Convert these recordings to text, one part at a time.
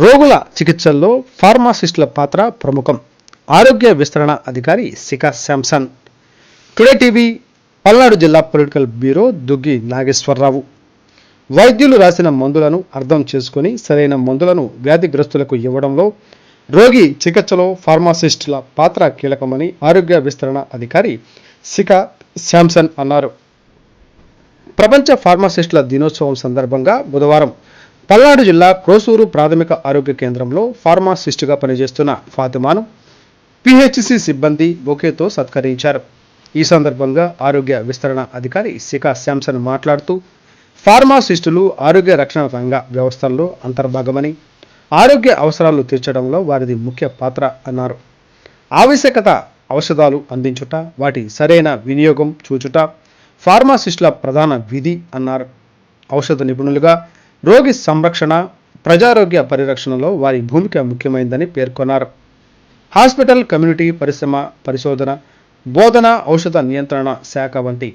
రోగుల చికిత్సల్లో ఫార్మాసిస్టుల పాత్ర ప్రముఖం. ఆరోగ్య విస్తరణ అధికారి శిఖా శాంసన్. టుడే టీవీ పల్నాడు జిల్లా పొలిటికల్ బ్యూరో దుగ్గి నాగేశ్వరరావు. వైద్యులు రాసిన మందులను అర్థం చేసుకుని సరైన మందులను వ్యాధిగ్రస్తులకు ఇవ్వడంలో రోగి చికిత్సలో ఫార్మాసిస్టుల పాత్ర కీలకమని ఆరోగ్య విస్తరణ అధికారి శిఖా శాంసన్ అన్నారు. ప్రపంచ ఫార్మాసిస్టుల దినోత్సవం సందర్భంగా బుధవారం పల్నాడు జిల్లా క్రోసూరు ప్రాథమిక ఆరోగ్య కేంద్రంలో ఫార్మాసిస్టుగా పనిచేస్తున్న ఫాతిమాను పిహెచ్సి సిబ్బంది బొకేతో సత్కరించారు. ఈ సందర్భంగా ఆరోగ్య విస్తరణ అధికారి శిఖా శాంసన్ మాట్లాడుతూ ఫార్మాసిస్టులు ఆరోగ్య రక్షణ రంగ వ్యవస్థల్లో అంతర్భాగమని ఆరోగ్య అవసరాలు తీర్చడంలో వారిది ముఖ్య పాత్ర అన్నారు. ఆవశ్యకత ఔషధాలు అందించుట వాటి సరైన వినియోగం చూచుట ఫార్మాసిస్టుల ప్రధాన విధి అన్నారు. ఔషధ నిపుణులుగా రోగి సంరక్షణ ప్రజారోగ్య పరిరక్షణలో వారి భూమిక ముఖ్యమైందని పేర్కొన్నారు. హాస్పిటల్ కమ్యూనిటీ పరిశ్రమ పరిశోధన బోధన ఔషధ నియంత్రణ శాఖ వంటి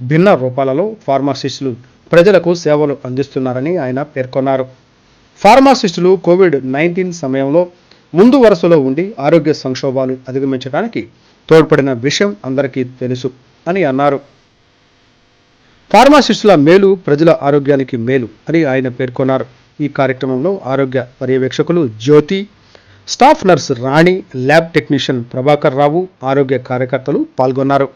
భిన్న రూపాలలో ఫార్మాసిస్టులు ప్రజలకు సేవలు అందిస్తున్నారని ఆయన పేర్కొన్నారు. ఫార్మాసిస్టులు కోవిడ్ నైన్టీన్ సమయంలో ముందు వరుసలో ఉండి ఆరోగ్య సంక్షోభాలు అధిగమించడానికి తోడ్పడిన విషయం అందరికీ తెలుసు అని అన్నారు. ఫార్మాసిస్టుల మేలు ప్రజల ఆరోగ్యానికి మేలు అని ఆయన పేర్కొన్నారు. ఈ కార్యక్రమంలో ఆరోగ్య పర్యవేక్షకులు Jyoti staff nurse Rani lab technician Prabhakar Rao ఆరోగ్య కార్యకర్తలు పాల్గొన్నారు.